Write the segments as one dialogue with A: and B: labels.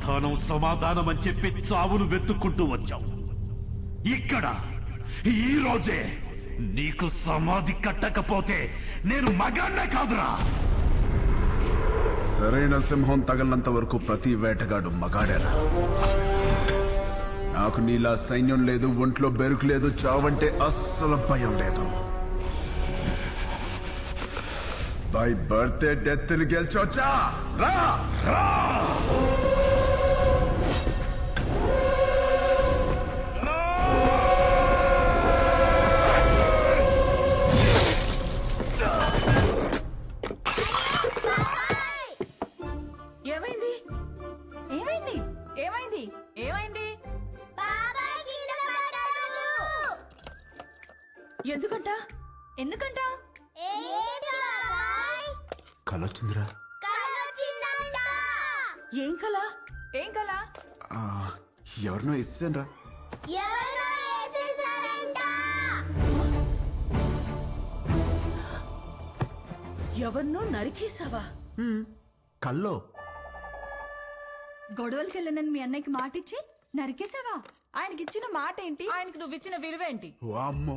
A: సమాధానం సమాధానం అని చెప్పి చావును వెతుక్కుంటూ వచ్చావు. ఇక్కడ ఈ రోజే నీకు సమాధి కట్టకపోతే నేను మగాన్నే కాదురా.
B: సరైన సింహం తగలనంత వరకు ప్రతి వేటగాడు మగాడేరా. నాకు నీలా సైన్యం లేదు ఒంట్లో బెరుకు లేదు చావంటే అస్సలు భయం లేదు. బై బర్త్డే డెత్ గెలిచొచ్చా? రా!
C: రా! ఎందుకంట?
D: ఎందుకంట?
B: కలొచ్చిందిరా.
C: ఏం కల? ఏం కల?
B: ఎవరినో ఇస్తాను
C: ఎవరినో నరికేసావా
B: కల్లో.
D: గొడవలకి వెళ్ళనని మీ అన్నయ్యకి మాటిచ్చి నరికేసావా
C: ఆయనకి ఇచ్చిన మాట ఏంటి ఆయనకి నువ్వు ఇచ్చిన విలువేంటి?
B: వామ్మో.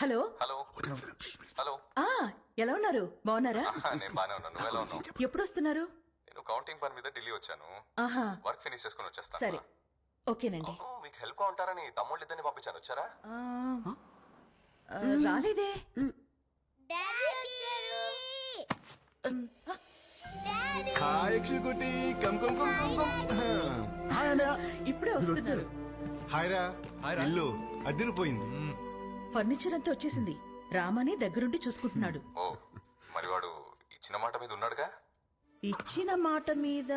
C: హలో?
E: హలో. హలో.
C: ఆ ఎలా ఉన్నారు? బాగున్నారా?
E: నేను బానే ఉన్నాను. నువ్వు ఎలా ఉన్నావు?
C: ఎప్పుడు వస్తున్నారు
E: నేను కౌంటింగ్ పని మీద ఢిల్లీ వచ్చాను.
C: ఆహా.
E: వర్క్ ఫినిష్ చేసుకుని వచ్చేస్తాను.
C: సరే. ఓకేనండి.
E: అవును, మీకు హెల్ప్గా ఉంటారని తమ్ముళ్ళు ఇద్దరిని పంపించాను. వచ్చారా?
C: ఆ, ఆ, రాలేదే.
F: Hi యక్షికుటి come come come come come. Hi అన్నయ్య.
C: ఇప్పుడే వస్తున్నారు.
F: హాయ్ రా ఇల్లు అదిరిపోయింది
C: ఫర్నిచర్ అంతా వచ్చేసింది. రామని దగ్గరుండి చూసుకుంటున్నాడు.
E: ఓ మరి వాడు ఇచ్చిన మాట మీద ఉన్నాడుగా?
C: ఇచ్చిన మాట మీద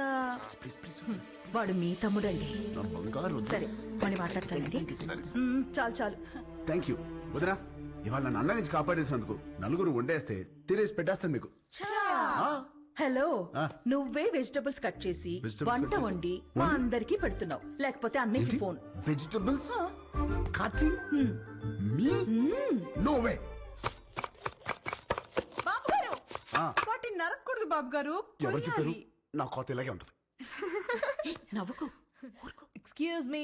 C: వాడు మీ తమ్ముడండి. సరే మళ్ళీ మాట్లాడతానండి. చాలు చాలు.
B: థ్యాంక్ యూ వదినా ఇవాళ నన్ను నుంచి కాపాడేసినందుకు నలుగురు వండేస్తే తినేసి పెట్టేస్తాను మీకు. ఆ.
C: నువ్వే వెజిటబుల్స్ కట్ చేసి
B: Vegetables
C: వంట
B: చేసి?
C: వండి మా అందరికి పెడుతున్నావు. లేకపోతే అన్నయ్యకి ఫోన్.
B: వెజిటబుల్స్? కటింగ్? మీ? No way.
C: బాబు గారు
B: ఆ.
C: వాటిని నరకూడదు బాబు గారు
B: ఎవరు చెప్పారు? నా కోత ఇలాగే ఉంటుంది.
C: నవ్వుకో.
D: ఎక్స్క్యూజ్ మీ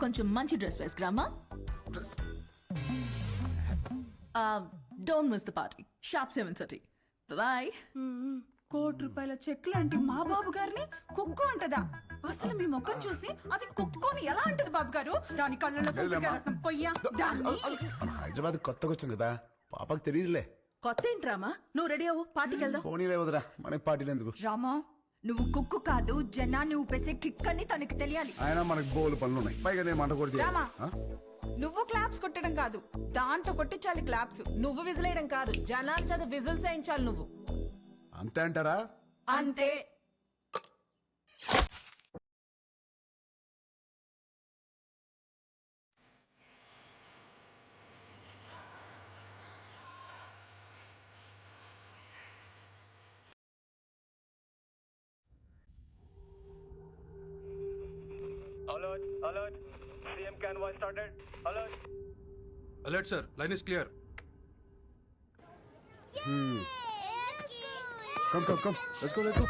D: కొంచెం మంచి dress వేసుకురామా don't miss the party. Shop seven thirty. Bye.
C: కోటి రూపాయల చెక్ లాంటి మా బాబు గారిని కుక్కు అంటదా. అసలు మీ ముఖం చూసి అది కుక్కుని ఎలా అంటది బాబు గారు? దాని కళ్ళలో రసం పొయ్యా. దాన్ని.
B: మన హైదరాబాద్ కొత్తగా వచ్చాం కదా. పాపకు తెలియదులే.
C: కొత్త ఏంట్రామా నువ్వు రెడీ అవ్వు. పార్టీకి వెళ్దాం.
B: పోనీలే వదరా మనకి పార్టీలు ఎందుకు?
D: రామా నువ్వు కుక్కు కాదు జనాన్ని ఊపేసే కిక్ అని తనకి తెలియాలి.
B: ఆయన మనకు బోలు పనులు ఉన్నాయి పైగా నేను మంట కూడా.
G: రామా. నువ్వు క్లాప్స్ కొట్టడం కాదు దాంతో కొట్టించాలి క్లాప్స్. నువ్వు విజిలేయడం కాదు జనాల చేత విజిల్స్ వేయించాలి నువ్వు.
B: అంతే అంటారా?
G: అంతే.
H: Alert, alert. CM convoy started. Alert.
I: Alert sir line is clear
B: come come come let's go let's go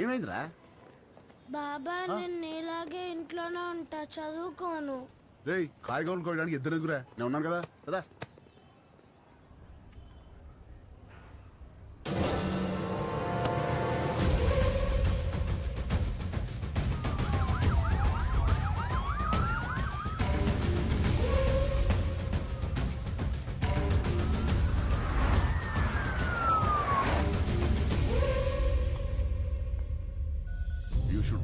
B: ఏమైందిరా?
J: బాబా నేను నీలాగే ఇంట్లోనే ఉంటా. చదువుకోను.
B: రేయ్ కాయగూరలు కోయడానికి ఇద్దరు ఎదుగురా నేను ఉన్నాను కదా. కదా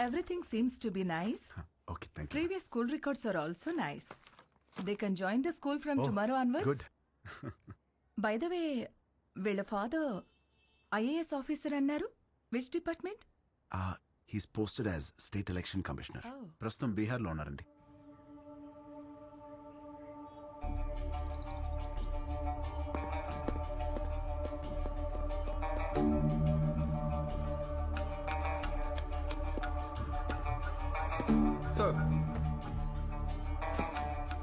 C: everything seems to be nice
B: okay thank you
C: previous school records are also nice they can join the school from tomorrow onwards
B: good
C: by the way వీళ్ళ ఫాదర్ ఐఏఎస్ ఆఫీసర్ అన్నారు. Which department
B: he's posted as state election commissioner
C: Oh.
B: ప్రస్తుతం బీహార్లో ఉన్నారండి.